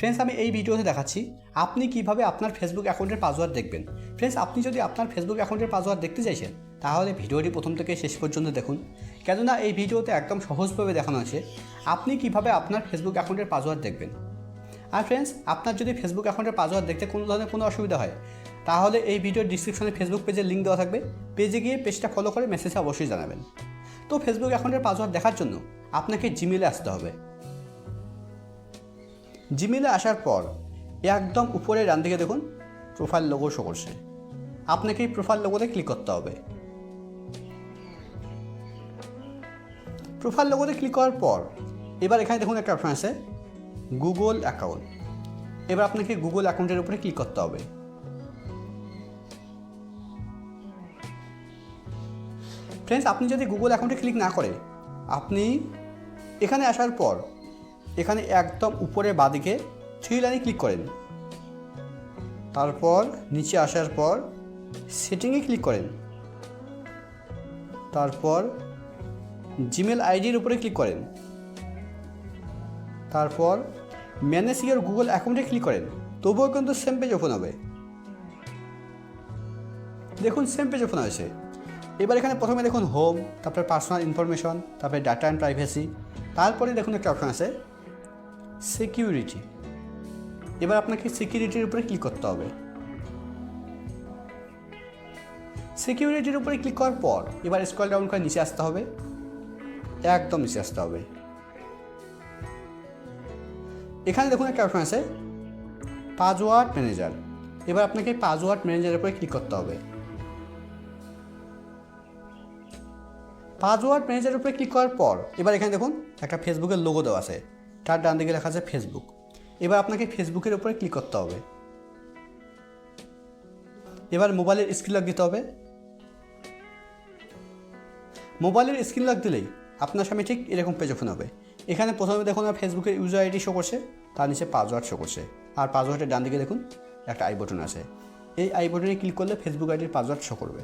Friends আমি এই ভিডিওতে দেখাচ্ছি আপনি কীভাবে আপনার ফেসবুক অ্যাকাউন্টের পাসওয়ার্ড দেখবেন। ফ্রেন্ডস আপনি যদি আপনার ফেসবুক অ্যাকাউন্টের পাসওয়ার্ড দেখতে চাইছেন, তাহলে ভিডিওটি প্রথম থেকে শেষ পর্যন্ত দেখুন। কেননা এই ভিডিওতে একদম সহজভাবে দেখানো আছে আপনি কীভাবে আপনার ফেসবুক অ্যাকাউন্টের পাসওয়ার্ড দেখবেন। আর ফ্রেন্ডস আপনার যদি ফেসবুক অ্যাকাউন্টের পাসওয়ার্ড দেখতে কোনো ধরনের কোনো অসুবিধা হয়, তাহলে এই ভিডিওর ডিসক্রিপশনে ফেসবুক পেজের লিঙ্ক দেওয়া থাকবে। পেজে গিয়ে পেজটা ফলো করে মেসেজে অবশ্যই জানাবেন। তো ফেসবুক অ্যাকাউন্টের পাসওয়ার্ড দেখার জন্য আপনাকে জিমেলে আসতে হবে। জিমেলে আসার পর একদম উপরে ডান দিকে দেখুন প্রোফাইল লোগো শো করছে। আপনাকে এই প্রোফাইল লোগোতে ক্লিক করতে হবে। প্রোফাইল লোগোতে ক্লিক করার পর, এবার এখানে দেখুন একটা অপশন আছে গুগল অ্যাকাউন্ট এবার আপনাকে গুগল অ্যাকাউন্টের উপরে ক্লিক করতে হবে। ফ্রেন্ডস আপনি যদি গুগল অ্যাকাউন্টে ক্লিক না করে, আপনি এখানে আসার পর এখানে একদম উপরে বাদিকে থ্রি লাইনে ক্লিক করেন। তারপর নিচে আসার পর সেটিংয়ে ক্লিক করেন। তারপর জিমেল আইডির উপরে ক্লিক করেন। তারপর ম্যানেজ ইয়ার গুগল অ্যাকাউন্টে ক্লিক করেন। তবুও কিন্তু সেম পেজ ওপেন হবে। দেখুন সেম পেজ ওপেন হয়েছে। এবার এখানে প্রথমে দেখুন হোম তারপরে পার্সোনাল ইনফরমেশন তারপরে ডাটা অ্যান্ড প্রাইভেসি তারপরে দেখুন একটা অপশন আছে সিকিউরিটি। এবার আপনাকে সিকিউরিটির উপরে ক্লিক করতে হবে। সিকিউরিটির উপরে ক্লিক করার পর এবার স্কল ডাউন করে নিচে আসতে হবে। একদম নিচে আসতে হবে। এখানে দেখুন একটা অপশন আছে, পাসওয়ার্ড ম্যানেজার। এবার আপনাকে পাসওয়ার্ড ম্যানেজারের উপরে ক্লিক করতে হবে। পাসওয়ার্ড ম্যানেজারের উপরে ক্লিক করার পর এবার এখানে দেখুন একটা ফেসবুকের লোগো দেওয়া আছে। তার ডান দিকে লেখা আছে ফেসবুক এবার আপনাকে ফেসবুকের উপরে ক্লিক করতে হবে। এবার মোবাইলের স্ক্রিন লক দিতে হবে। মোবাইলের স্ক্রিন লক দিলেই আপনার সামনে ঠিক এরকম পেজ ওপেন হবে। এখানে প্রথমে দেখুন আমার ফেসবুকের ইউজার আইডি শো করছে, তার নিচে পাসওয়ার্ড শো করছে। আর পাসওয়ার্ডের ডান দিকে দেখুন একটা আই বটন আছে। এই আই বটনে ক্লিক করলে ফেসবুক আইডির পাসওয়ার্ড শো করবে।